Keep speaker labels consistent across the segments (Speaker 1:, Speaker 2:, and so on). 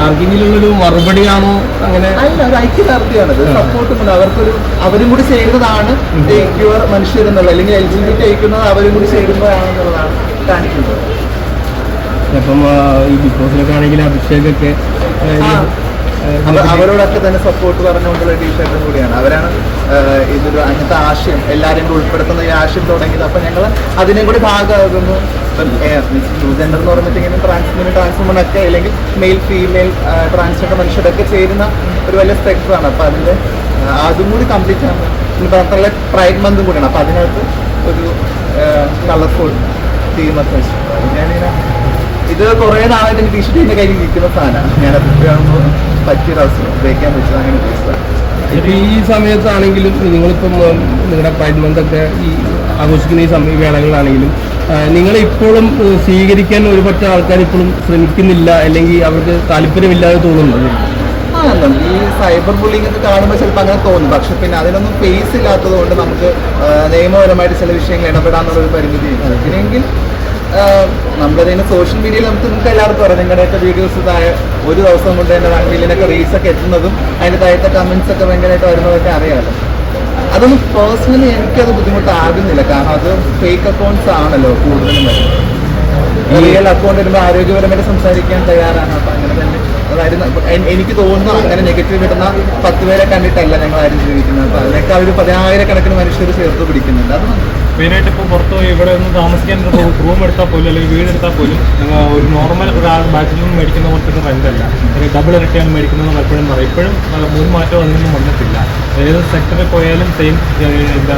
Speaker 1: ആർക്കെങ്കിലും ഒരു മറുപടിയാണോ അങ്ങനെ?
Speaker 2: അല്ല ഒരു ഐക്യദാർഢ്യമാണ്. ഇത് സപ്പോർട്ടും ഉണ്ട് അവർക്കൊരു അവരും കൂടി ചേരുന്നതാണ് ക്യൂർ മനുഷ്യരെന്നുള്ളത് അല്ലെങ്കിൽ എൽ ജി ബി ടി അയക്കുന്നത് അവരും കൂടി ചേരുമ്പോഴാണെന്നുള്ളതാണ് കാണിക്കുന്നത്.
Speaker 1: അപ്പം ഈ ബിഗ് ബോസിലൊക്കെ ആണെങ്കിൽ അഭിഷേകൊക്കെ
Speaker 2: അവരോടൊക്കെ തന്നെ സപ്പോർട്ട് പറഞ്ഞുകൊണ്ടുള്ള ടീഷർട്ടും കൂടിയാണ്. അവരാണ് ഇതൊരു അങ്ങനത്തെ ആശയം എല്ലാവരെയും കൂടെ ഉൾപ്പെടുത്തുന്ന ഈ ആശയം തുടങ്ങിയത്. അപ്പൊ ഞങ്ങൾ അതിനെ കൂടി ഭാഗമാകുന്നു. ജെൻഡർ എന്ന് പറഞ്ഞിട്ട് ഇങ്ങനെ ട്രാൻസ്മെന്റ് ട്രാൻസ്വുമൺ ഒക്കെ അല്ലെങ്കിൽ മെയിൽ ഫീമെയിൽ ട്രാൻസ്ജെൻഡർ മനുഷ്യരൊക്കെ ചേരുന്ന ഒരു വലിയ സ്പെക്ടറാണ് അപ്പൊ അതിന്റെ അതും കൂടി കംപ്ലീറ്റ് ആണ്. ഇനി മാത്രമല്ല പ്രൈഡ് മന്തും കൂടിയാണ്. അപ്പൊ അതിനകത്ത് ഒരു കളർഫുൾ തീമൊക്കെ വെച്ചു ഞാനിങ്ങനെ ഇത് കുറേ നാളായിട്ട് എനിക്ക് ടീഷർട്ട് എന്റെ കയ്യിൽ നിൽക്കുന്ന സാധനമാണ്. ഞാൻ എപ്പോഴാകുമ്പോൾ പറ്റിയൊരു അവസരം ഉപയോഗിക്കാൻ പറ്റുന്നത് അങ്ങനെ ഉദ്ദേശിച്ചത്
Speaker 1: ഇപ്പൊ ഈ സമയത്താണെങ്കിലും നിങ്ങളിപ്പം നിങ്ങളുടെ പ്രൈഡ് മന്ത് ഒക്കെ ഈ ആഘോഷിക്കുന്ന ഈ സമയ വേളകളിലാണെങ്കിലും നിങ്ങൾ ഇപ്പോഴും സ്വീകരിക്കാൻ ഒരുപറ്റ ആൾക്കാർ ഇപ്പോഴും ശ്രമിക്കുന്നില്ല അല്ലെങ്കിൽ അവർക്ക് താല്പര്യമില്ലാതെ തോന്നുന്നു?
Speaker 2: ആണല്ലോ ഈ സൈബർ ബുള്ളിംഗ് ഒക്കെ കാണുമ്പോൾ ചിലപ്പോൾ അങ്ങനെ തോന്നും. പക്ഷെ പിന്നെ അതിനൊന്നും ഫേസ് ഇല്ലാത്തത് കൊണ്ട് നമുക്ക് നിയമപരമായിട്ട് ചില വിഷയങ്ങൾ ഇടപെടാന്നുള്ള ഒരു പരിമിതി പിന്നെങ്കിൽ നമ്മളതിന് സോഷ്യൽ മീഡിയയിൽ നമുക്ക് നിങ്ങൾക്ക് എല്ലാവർക്കും അറിയാം. നിങ്ങളുടെയൊക്കെ വീഡിയോസ് താഴെ ഒരു ദിവസം കൊണ്ട് തന്നെ വൺ മില്യനൊക്കെ റീൽസ് ഒക്കെ എത്തുന്നതും അതിന്റെ താഴത്തെ കമൻസ് ഒക്കെ ഭയങ്കരമായിട്ട് വരുന്നതൊക്കെ അറിയാമല്ലോ അതൊന്നും പേഴ്സണലി എനിക്കത് ബുദ്ധിമുട്ടാകുന്നില്ല. കാരണം അത് ഫേക്ക് അക്കൗണ്ട്സ് ആണല്ലോ കൂടുതലും. റിയൽ അക്കൗണ്ട് വരുമ്പോൾ ആരോഗ്യപരമായിട്ട് സംസാരിക്കാൻ തയ്യാറാണ്. അപ്പം അങ്ങനെ തന്നെ അതായത് എനിക്ക് തോന്നുന്നു അങ്ങനെ നെഗറ്റീവ് കിട്ടുന്ന പത്ത് പേരെ കണ്ടിട്ടല്ല ഞങ്ങൾ ആരും ജീവിക്കുന്നത്. അപ്പം അതിനൊക്കെ അവർ പതിനായിരക്കണക്കിന് മനുഷ്യർ ചേർത്ത് പിടിക്കുന്നുണ്ട്. അത്.
Speaker 3: മെയിനായിട്ട് ഇപ്പോൾ പുറത്ത് പോയി ഇവിടെ ഒന്ന് താമസിക്കാൻ റൂം എടുത്താൽ പോലും അല്ലെങ്കിൽ വീട് എടുത്താൽ പോലും ഒരു നോർമൽ ഒരാൾ ബാച്ചിലും മേടിക്കുന്ന പോലത്തെ റെന്റ് അല്ല. അല്ലെങ്കിൽ ഡബിൾ ഇരട്ടിയാണ് മേടിക്കുന്നത് പലപ്പോഴും പറയും. ഇപ്പോഴും മുൻ മാറ്റം അതിനൊന്നും വന്നിട്ടില്ല. ഏത് സെക്ടറിൽ പോയാലും സെയിം എന്താ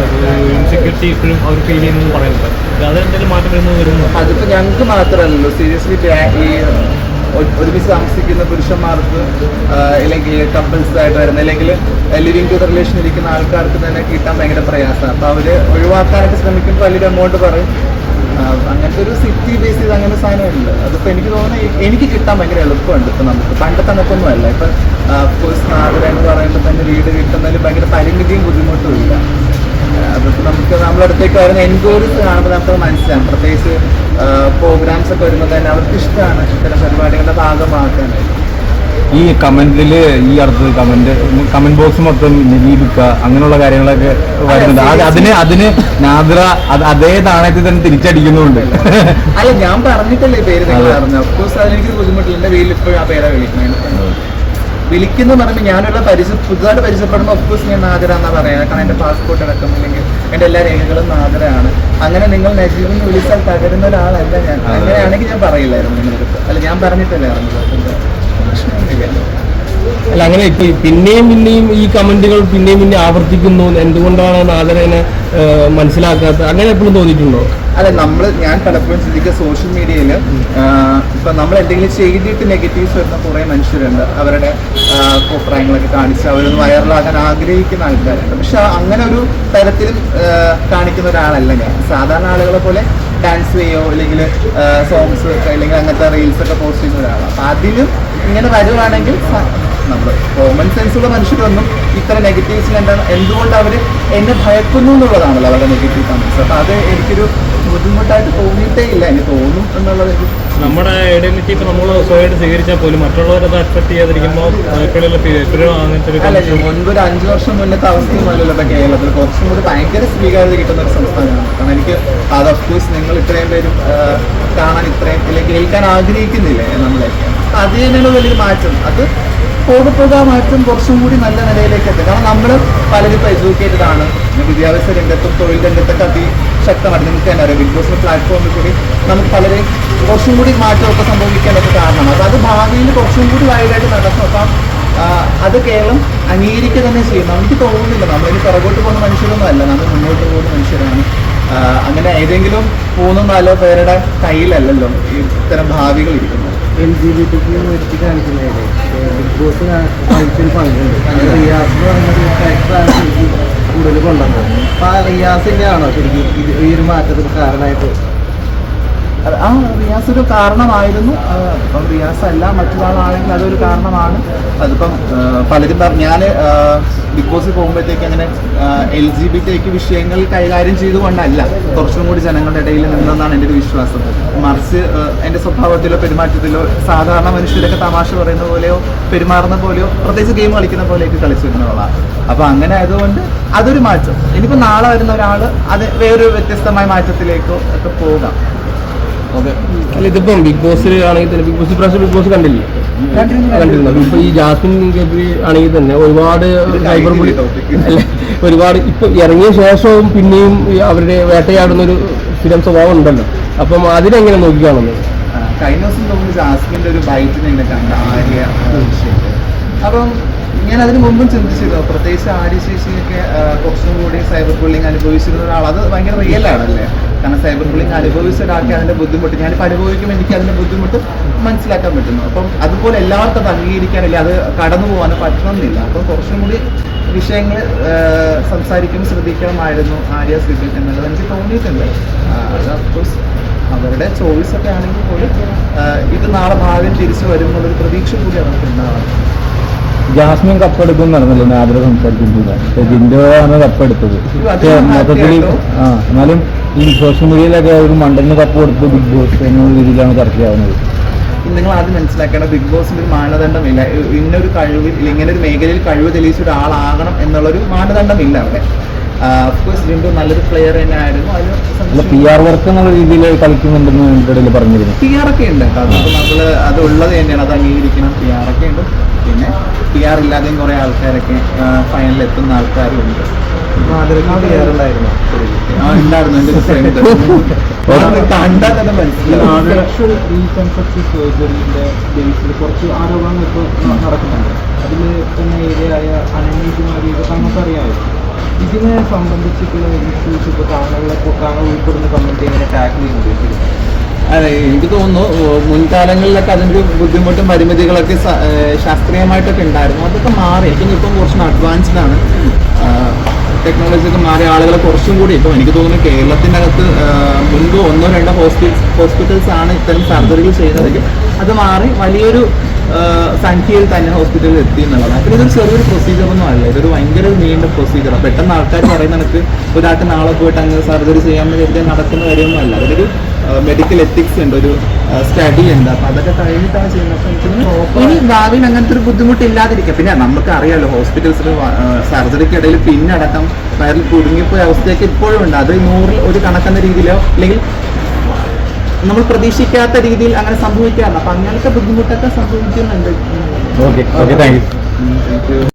Speaker 3: ഇൻസെക്യൂരിറ്റി ഇപ്പോഴും അവർ ഫീൽ ചെയ്യുന്നതെന്ന് പറയുന്നുണ്ട് അതെന്തെങ്കിലും മാറ്റം വരുന്നത് വരുന്നു
Speaker 2: അതിപ്പോൾ ഞങ്ങൾക്ക് മാത്രമല്ലല്ലോ. സീരിയസ്ലി ഈ ഒരുമിച്ച് താമസിക്കുന്ന പുരുഷന്മാർക്ക് അല്ലെങ്കിൽ കപ്പിൾസ് ആയിട്ട് വരുന്ന അല്ലെങ്കിൽ ലിവിങ് ടു റിലേഷൻ ഇരിക്കുന്ന ആൾക്കാർക്ക് തന്നെ കിട്ടാൻ ഭയങ്കര പ്രയാസമാണ്. അപ്പോൾ അവർ ഒഴിവാക്കാനായിട്ട് ശ്രമിക്കുമ്പോൾ വലിയൊരു എമൗണ്ട് പറയും. അങ്ങനത്തെ ഒരു സിറ്റി ബേസ് ചെയ്ത് അങ്ങനെ സാധനമുണ്ട് അതിപ്പോൾ എനിക്ക് തോന്നുന്നത് എനിക്ക് കിട്ടാൻ ഭയങ്കര എളുപ്പമുണ്ട് ഇപ്പം നമുക്ക്. പണ്ടത്തെ കണക്കൊന്നും അല്ല. ഇപ്പം കോഴ്സ് നാഗര എന്ന് പറയുമ്പോൾ തന്നെ വീട് കിട്ടുന്നതിൽ ഭയങ്കര പരിമിതിയും ബുദ്ധിമുട്ടും ഇല്ല. അതിപ്പോൾ നമുക്ക് നമ്മളടുത്തേക്ക് വരുന്ന എൻക്വയറീസ് കാണുമ്പോൾ നമുക്ക് മനസ്സിലാവും. പ്രത്യേകിച്ച് പ്രോഗ്രാംസ് ഒക്കെ വരുമ്പോൾ അവർക്ക് ഇഷ്ടമാണ് ഇത്തരം പരിപാടികളുടെ ഭാഗമാക്കാനായിട്ട്
Speaker 4: ഈ കമന്റിൽ ഈ അടുത്ത് കമന്റ് കമന്റ് ബോക്സ് മൊത്തം നിരീപിക്കുക അങ്ങനെയുള്ള കാര്യങ്ങളൊക്കെ വരുന്നുണ്ട്. അത് അതിന് അതിന് നാദ്ര അതേ നാണയത്തിൽ തന്നെ തിരിച്ചടിക്കുന്നുണ്ട്
Speaker 2: അല്ല ഞാൻ പറഞ്ഞിട്ടല്ലേ പേര് അഫ്കോഴ്സ് അതെനിക്ക് ബുദ്ധിമുട്ടില്ല. എന്റെ വീട്ടിൽ ഇപ്പോഴും ആ പേരാ വിളിക്കുന്നത്. വിളിക്കുന്ന പറയുമ്പോൾ ഞാനുള്ള പരിസ പുതുതായിട്ട് പരിചയപ്പെടുമ്പോൾ ഞാൻ നാദ്ര എന്നാ പറയാം. കാരണം എന്റെ പാസ്പോർട്ട് അടക്കം അല്ലെങ്കിൽ എന്റെ എല്ലാ രേഖകളും നാദരയാണ് അങ്ങനെ നിങ്ങൾ നജീബിന് വിളിച്ചാൽ തകരുന്ന ഒരാളല്ല ഞാൻ. അങ്ങനെയാണെങ്കിൽ ഞാൻ പറയില്ലായിരുന്നു നിങ്ങളുടെ അടുത്ത്. അല്ല ഞാൻ പറഞ്ഞിട്ടല്ലേ
Speaker 1: അല്ല അങ്ങനെ പിന്നെയും പിന്നെയും ഈ കമന്റുകൾ പിന്നെയും പിന്നെ ആവർത്തിക്കുന്നു. എന്തുകൊണ്ടാണ് നാദരേനെ മനസ്സിലാക്കാത്തത് അങ്ങനെ എപ്പോഴും തോന്നിയിട്ടുണ്ടോ?
Speaker 2: അല്ല നമ്മൾ ഞാൻ പലപ്പോഴും ചിന്തിക്കുക സോഷ്യൽ മീഡിയയിൽ ഇപ്പം നമ്മൾ എന്തെങ്കിലും ചെയ്തിട്ട് നെഗറ്റീവ്സ് വരുന്ന കുറേ മനുഷ്യരുണ്ട്. അവരുടെ അഭിപ്രായങ്ങളൊക്കെ കാണിച്ച് അവരൊന്ന് വൈറലാകാൻ ആഗ്രഹിക്കുന്ന ആൾക്കാരുണ്ട്. പക്ഷെ അങ്ങനെ ഒരു തരത്തിലും കാണിക്കുന്ന ഒരാളല്ല ഞാൻ. സാധാരണ ആളുകളെ പോലെ ഡാൻസ് ചെയ്യോ അല്ലെങ്കിൽ സോങ്സ് അല്ലെങ്കിൽ അങ്ങനത്തെ റീൽസ് ഒക്കെ പോസ്റ്റ് ചെയ്യുന്ന ഒരാളാണ് അപ്പം അതിലും ഇങ്ങനെ വരുവാണെങ്കിൽ നമ്മൾ കോമൺ സെൻസുള്ള മനുഷ്യരൊന്നും ഇത്ര നെഗറ്റീവ്സ് എന്താണ് എന്തുകൊണ്ട് അവർ എന്നെ ഭയക്കുന്നു എന്നുള്ളതാണല്ലോ അവരുടെ നെഗറ്റീവ് കമൻസ് അപ്പം അത് എനിക്കൊരു ബുദ്ധിമുട്ടായിട്ട് തോന്നിയിട്ടേ ഇല്ല. എനിക്ക് തോന്നും എന്നുള്ളത്
Speaker 3: നമ്മുടെ ഐഡന്റിറ്റി ഇപ്പൊ നമ്മൾ സ്വയമായിട്ട് സ്വീകരിച്ചാൽ പോലും മറ്റുള്ളവരത് അക്സെപ്റ്റ് ചെയ്യാതിരിക്കുമ്പോൾ
Speaker 2: മുൻപ് ഒരു അഞ്ച് വർഷം മുന്നത്തെ അവസ്ഥയുമല്ലല്ലോ ഇപ്പൊ കേരളത്തിൽ. കുറച്ചും കൂടി ഭയങ്കര സ്വീകാര്യത കിട്ടുന്ന ഒരു സംസ്ഥാനമാണ്. കാരണം എനിക്ക് അത് അഫ്കോഴ്സ് നിങ്ങൾ ഇത്രയും പേരും കാണാൻ ഇത്രയും അല്ലെങ്കിൽ കേൾക്കാൻ ആഗ്രഹിക്കുന്നില്ലേ നമ്മളെ? അത് തന്നെയാണ് വലിയൊരു മാറ്റം. അത് പോകെ മാറ്റം കുറച്ചും കൂടി നല്ല നിലയിലേക്ക് എത്തും കാരണം നമ്മൾ പലരും ഇപ്പോൾ എഡ്യൂക്കേറ്റഡ് ആണ് വിദ്യാഭ്യാസ രംഗത്തും തൊഴിൽ രംഗത്തൊക്കെ അതിശക്തമാണ് നിങ്ങൾക്ക് തന്നെ അറിയാം. ബിഗ് ബോസിന്റെ പ്ലാറ്റ്ഫോമിൽ കൂടി നമുക്ക് പലരെയും കുറച്ചും കൂടി മാറ്റമൊക്കെ സംഭവിക്കേണ്ടത് കാരണമാണ്. അപ്പോൾ അത് ഭാവിയിൽ കുറച്ചും കൂടി വൈഡായിട്ട് നടക്കും. അപ്പം അത് കേരളം അംഗീകരിക്കുക തന്നെ ചെയ്യും. നമുക്ക് തോന്നുന്നില്ല. നമ്മളിനി പുറകോട്ട് പോകുന്ന മനുഷ്യരൊന്നും അല്ല. നമ്മൾ മുന്നോട്ട് പോകുന്ന മനുഷ്യരാണ്. അങ്ങനെ ഏതെങ്കിലും മൂന്നോ നാലോ പേരുടെ കയ്യിലല്ലല്ലോ ഇത്തരം ഭാവികൾ ഇരിക്കുന്നത്.
Speaker 5: എൽ ജി ബി ടിക്ക് കാണിക്കുന്നതിന് ബിഗ് ബോസ് കളിച്ചൊരു പങ്കുണ്ട് റിയാസ് കൂടുതൽ കൊണ്ടുവന്നത് അപ്പോൾ ആ റിയാസിന്റെ ആണോ ശരിക്കും ഈ ഒരു മാറ്റത്തിന് കാരണമായിട്ട്
Speaker 2: ആ റിയാസ് ഒരു കാരണമായിരുന്നു. ഇപ്പം റിയാസ് അല്ല മറ്റൊരാളാണെങ്കിൽ അതൊരു കാരണമാണ്. അതിപ്പം പലരും ഞാൻ ബിഗ് ബോസിൽ പോകുമ്പോഴത്തേക്ക് അങ്ങനെ എൽ ജി ബി ടിക്ക് വിഷയങ്ങൾ കൈകാര്യം ചെയ്തുകൊണ്ടല്ല. കുറച്ചും കൂടി ജനങ്ങളുടെ ഇടയിൽ നിന്നെന്നാണ് എന്റെ ഒരു വിശ്വാസം. മറിച്ച് എന്റെ സ്വഭാവത്തിലോ പെരുമാറ്റത്തിലോ സാധാരണ മനുഷ്യരൊക്കെ തമാശ പറയുന്ന പോലെയോ പെരുമാറുന്ന പോലെയോ പ്രത്യേകിച്ച് ഗെയിം കളിക്കുന്ന പോലെയൊക്കെ കളിച്ചു വരുന്നവളാണ് അപ്പോൾ അങ്ങനെ ആയതുകൊണ്ട് അതൊരു മാറ്റം. ഇനിയിപ്പോൾ നാളെ വരുന്ന ഒരാൾ അത് വേറൊരു വ്യത്യസ്തമായ മാറ്റത്തിലേക്കോ ഒക്കെ പോകാം.
Speaker 1: അല്ല ഇതിപ്പം ബിഗ് ബോസിൽ ആണെങ്കിൽ തന്നെ ബിഗ് ബോസ് ഇപ്രാവശ്യം ബിഗ് ബോസ് കണ്ടില്ലേ? കണ്ടിരുന്നു. ഇപ്പൊ ഈ ജാസ്മിൻ ഗബ്രി ആണെങ്കിൽ തന്നെ ഒരുപാട് സൈബർ ബുള്ളി അല്ല ഒരുപാട് ഇപ്പൊ ഇറങ്ങിയ ശേഷവും പിന്നെയും അവരുടെ വേട്ടയാടുന്ന ഒരു സ്ഥിരം സ്വഭാവം ഉണ്ടല്ലോ. അപ്പം അതിനെങ്ങനെ നോക്കിക്കാണുന്നത്
Speaker 2: ആ, കഴിഞ്ഞ ദിവസം തോന്നുന്നു ജാസ്മിന്റെ ഒരു ബൈറ്റിനെ കണ്ട ആര്യ അപ്പം ഞാൻ അതിന് മുമ്പും ചിന്തിച്ചിരുന്നു. പ്രത്യേകിച്ച് ആര്യശേഷിയൊക്കെ കുറച്ചും കൂടി സൈബർ ബുള്ളിങ് അനുഭവിച്ചിരുന്ന ഒരാൾ അത് ഭയങ്കര റിയൽ ആണല്ലേ? കാരണം സൈബർ ബുള്ളിങ് അനുഭവിച്ച ഒരാൾക്ക് അതിന്റെ ബുദ്ധിമുട്ട്. ഞാനിപ്പോൾ അനുഭവിക്കുമ്പോൾ എനിക്ക് അതിന്റെ ബുദ്ധിമുട്ട് മനസ്സിലാക്കാൻ പറ്റുന്നു. അപ്പം അതുപോലെ എല്ലാവർക്കും അത് അംഗീകരിക്കാനില്ല അത് കടന്നു പോകാൻ പറ്റണമെന്നില്ല. അപ്പം കുറച്ചും കൂടി വിഷയങ്ങൾ സംസാരിക്കുമ്പോൾ ശ്രദ്ധിക്കണമായിരുന്നു ആര്യ ശ്രീകൃഷ്ണൻ എന്നുള്ളത് എനിക്ക് തോന്നിയിട്ടുണ്ട്. അത് അഫ്കോഴ്സ് അവരുടെ ചോയ്സ് ഒക്കെ ആണെങ്കിൽ പോലും ഇത് നാളെ ഭാവിയിൽ തിരിച്ചു വരും എന്നുള്ളൊരു പ്രതീക്ഷ കൂടി അവർക്ക് ഉണ്ടാവണം.
Speaker 4: ജാസ്മിൻ കപ്പെടുക്കും നടന്നല്ലോ. സംസാരിക്കുന്നില്ല ജിൻഡോ ആണ് കപ്പെടുത്തത്. മൊത്തത്തിൽ ആ എന്നാലും ഈ സോഷ്യൽ മീഡിയയിലൊക്കെ ഒരു മണ്ടലിന് കപ്പ് കൊടുത്ത് ബിഗ് ബോസ് എന്നുള്ള രീതിയിലാണ് ചർച്ചയാവുന്നത്.
Speaker 2: നിങ്ങൾ ആദ്യം മനസ്സിലാക്കേണ്ട ബിഗ് ബോസിന് ഒരു മാനദണ്ഡമില്ല. ഇന്നൊരു കഴിവിൽ ഇല്ല ഇങ്ങനെ ഒരു മേഖലയിൽ കഴിവ് തെളിയിച്ച ഒരാളാകണം എന്നുള്ളൊരു മാനദണ്ഡമില്ല അവിടെ. ജിൻഡു നല്ലൊരു പ്ലെയർ തന്നെ ആയിരുന്നു അതിന്
Speaker 4: പി ആർ വർക്ക് എന്നുള്ള രീതിയിൽ കളിക്കുന്നുണ്ടെന്ന് പറഞ്ഞിരുന്നു.
Speaker 2: പി ആർ ഒക്കെ ഉണ്ട്. നമ്മൾ അത് ഉള്ളത് തന്നെയാണ്. അത് അംഗീകരിക്കണം. പി ആർ ഒക്കെ ഉണ്ട്. പിന്നെ പി ആർ ഇല്ലാതെയും കുറേ ആൾക്കാരൊക്കെ ഫൈനലിൽ എത്തുന്ന ആൾക്കാരും ഉണ്ട് ഉണ്ടായിരുന്നു ആ ഉണ്ടായിരുന്നു. എന്റെ ഒരു ഫ്രണ്ട് കണ്ടാൽ തന്നെ മനസ്സിലാവും
Speaker 5: സെക്ഷൽ റീകൺസ്ട്രക്ഷൻ സർജറിയുടെ ബേസിൽ കുറച്ച് ആരോപണങ്ങൾ ഇപ്പോൾ നടക്കുന്നുണ്ട്. അതിൽ തന്നെ ഏരിയയായ അനന്യകുമാരിയൊക്കെ നമുക്കറിയാമല്ലോ ഇതിനെ സംബന്ധിച്ചിട്ടുള്ള ഇഷ്യൂസ് ഇപ്പോൾ താങ്കളെ താങ്കൾ ഉൾപ്പെടുന്ന കമ്മിറ്റി എങ്ങനെ ടാക്കിൾ ചെയ്യുന്നുണ്ട്.
Speaker 2: അതെ എനിക്ക് തോന്നുന്നു മുൻകാലങ്ങളിലൊക്കെ അതിന്റെ ഒരു ബുദ്ധിമുട്ടും പരിമിതികളൊക്കെ ശാസ്ത്രീയമായിട്ടൊക്കെ ഉണ്ടായിരുന്നു. അതൊക്കെ മാറി. എനിക്ക് ഇപ്പം കുറച്ചും അഡ്വാൻസ്ഡ് ആണ്. ടെക്നോളജി ഒക്കെ മാറിയ ആളുകളെ കുറച്ചും കൂടി ഇപ്പം എനിക്ക് തോന്നുന്നു കേരളത്തിന്റെ അകത്ത് മുൻപ് ഒന്നോ രണ്ടോ ഹോസ്പിറ്റൽസ് ഹോസ്പിറ്റൽസ് ആണ് ഇത്തരം സർജറികൾ ചെയ്യുന്നതെങ്കിൽ അത് മാറി വലിയൊരു സംഖ്യയിൽ തന്നെ ഹോസ്പിറ്റലിൽ എത്തി എന്നുള്ളതാണ് അപ്പം ഇതൊരു ചെറിയൊരു പ്രൊസീജിയർ ഒന്നും അല്ല. ഇതൊരു ഭയങ്കര നീണ്ട പ്രൊസീജിയറാണ് പെട്ടെന്ന് ആൾക്കാർ പറയുന്ന എനിക്ക് ഒരാൾക്ക് നാളെ പോയിട്ട് അങ്ങ് സർജറി ചെയ്യാമെന്ന് വേണ്ടി നടക്കുന്ന കാര്യമൊന്നും അല്ല. അതിലൊരു മെഡിക്കൽ എത്തിക്സ് ഉണ്ട്. ഒരു സ്റ്റഡി ഉണ്ട്. അപ്പൊ അതൊക്കെ കഴിഞ്ഞിട്ടാണ് ചെയ്യുന്നത്. ഇനി ഭാവിയിൽ അങ്ങനത്തെ ഒരു ബുദ്ധിമുട്ട് ഇല്ലാതിരിക്കുക പിന്നെ നമുക്ക് അറിയാലോ ഹോസ്പിറ്റൽസിൽ സർജറിക്കിടയിൽ പിന്നടക്കം വയറിൽ കുടുങ്ങിപ്പോയ അവസ്ഥയൊക്കെ ഇപ്പോഴും ഉണ്ട്. അത് നൂറിൽ ഒരു കണക്കെന്ന രീതിയിലോ അല്ലെങ്കിൽ നമ്മൾ പ്രതീക്ഷിക്കാത്ത രീതിയിൽ അങ്ങനെ സംഭവിക്കാറുണ്ട് അപ്പൊ അങ്ങനത്തെ ബുദ്ധിമുട്ടൊക്കെ സംഭവിക്കുന്നുണ്ട്.
Speaker 4: Okay okay thank you.